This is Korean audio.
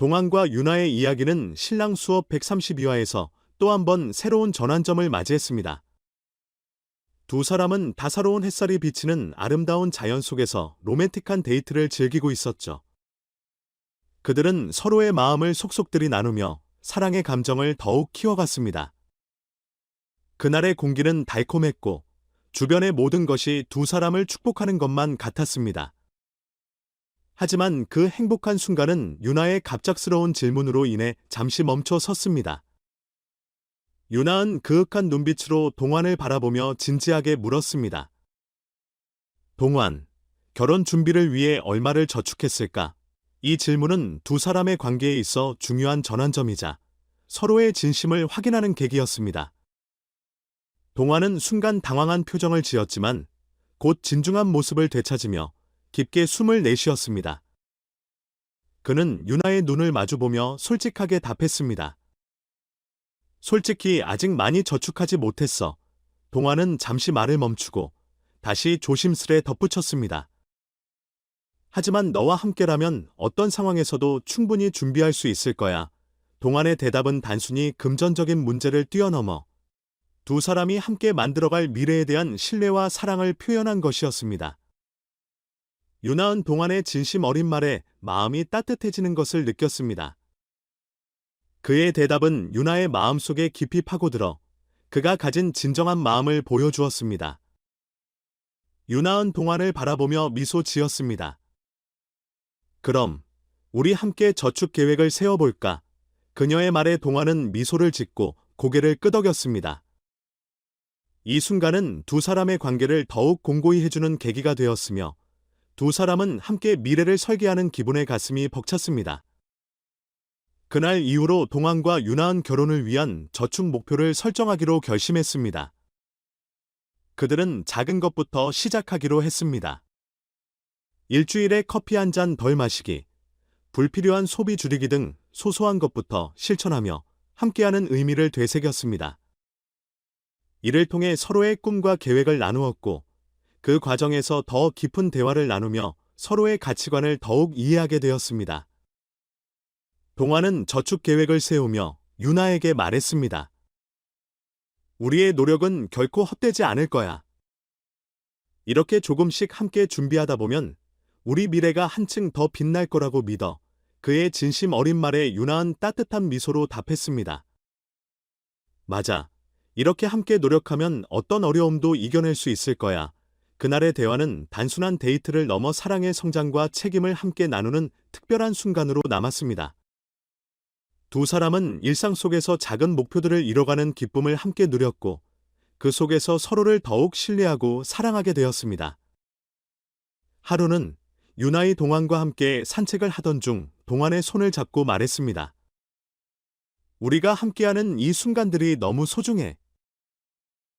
동안과 윤아의 이야기는 신랑 수업 132화에서 또 한 번 새로운 전환점을 맞이했습니다. 두 사람은 다사로운 햇살이 비치는 아름다운 자연 속에서 로맨틱한 데이트를 즐기고 있었죠. 그들은 서로의 마음을 속속들이 나누며 사랑의 감정을 더욱 키워갔습니다. 그날의 공기는 달콤했고 주변의 모든 것이 두 사람을 축복하는 것만 같았습니다. 하지만 그 행복한 순간은 유나의 갑작스러운 질문으로 인해 잠시 멈춰 섰습니다. 유나은 그윽한 눈빛으로 동환을 바라보며 진지하게 물었습니다. 동환, 결혼 준비를 위해 얼마를 저축했을까? 이 질문은 두 사람의 관계에 있어 중요한 전환점이자 서로의 진심을 확인하는 계기였습니다. 동환은 순간 당황한 표정을 지었지만 곧 진중한 모습을 되찾으며 깊게 숨을 내쉬었습니다. 그는 유나의 눈을 마주보며 솔직하게 답했습니다. 솔직히 아직 많이 저축하지 못했어. 동환은 잠시 말을 멈추고 다시 조심스레 덧붙였습니다. 하지만 너와 함께라면 어떤 상황에서도 충분히 준비할 수 있을 거야. 동환의 대답은 단순히 금전적인 문제를 뛰어넘어 두 사람이 함께 만들어갈 미래에 대한 신뢰와 사랑을 표현한 것이었습니다. 유나은 동안의 진심 어린 말에 마음이 따뜻해지는 것을 느꼈습니다. 그의 대답은 유나의 마음속에 깊이 파고들어 그가 가진 진정한 마음을 보여주었습니다. 유나은 동안을 바라보며 미소 지었습니다. 그럼 우리 함께 저축 계획을 세워볼까? 그녀의 말에 동안은 미소를 짓고 고개를 끄덕였습니다. 이 순간은 두 사람의 관계를 더욱 공고히 해주는 계기가 되었으며 두 사람은 함께 미래를 설계하는 기분에 가슴이 벅찼습니다. 그날 이후로 동안과 유나은 결혼을 위한 저축 목표를 설정하기로 결심했습니다. 그들은 작은 것부터 시작하기로 했습니다. 일주일에 커피 한 잔 덜 마시기, 불필요한 소비 줄이기 등 소소한 것부터 실천하며 함께하는 의미를 되새겼습니다. 이를 통해 서로의 꿈과 계획을 나누었고 그 과정에서 더 깊은 대화를 나누며 서로의 가치관을 더욱 이해하게 되었습니다. 동화는 저축 계획을 세우며 유나에게 말했습니다. 우리의 노력은 결코 헛되지 않을 거야. 이렇게 조금씩 함께 준비하다 보면 우리 미래가 한층 더 빛날 거라고 믿어 그의 진심 어린 말에 유나은 따뜻한 미소로 답했습니다. 맞아. 이렇게 함께 노력하면 어떤 어려움도 이겨낼 수 있을 거야. 그날의 대화는 단순한 데이트를 넘어 사랑의 성장과 책임을 함께 나누는 특별한 순간으로 남았습니다. 두 사람은 일상 속에서 작은 목표들을 이뤄가는 기쁨을 함께 누렸고 그 속에서 서로를 더욱 신뢰하고 사랑하게 되었습니다. 하루는 유나이 동안과 함께 산책을 하던 중 동안의 손을 잡고 말했습니다. 우리가 함께하는 이 순간들이 너무 소중해.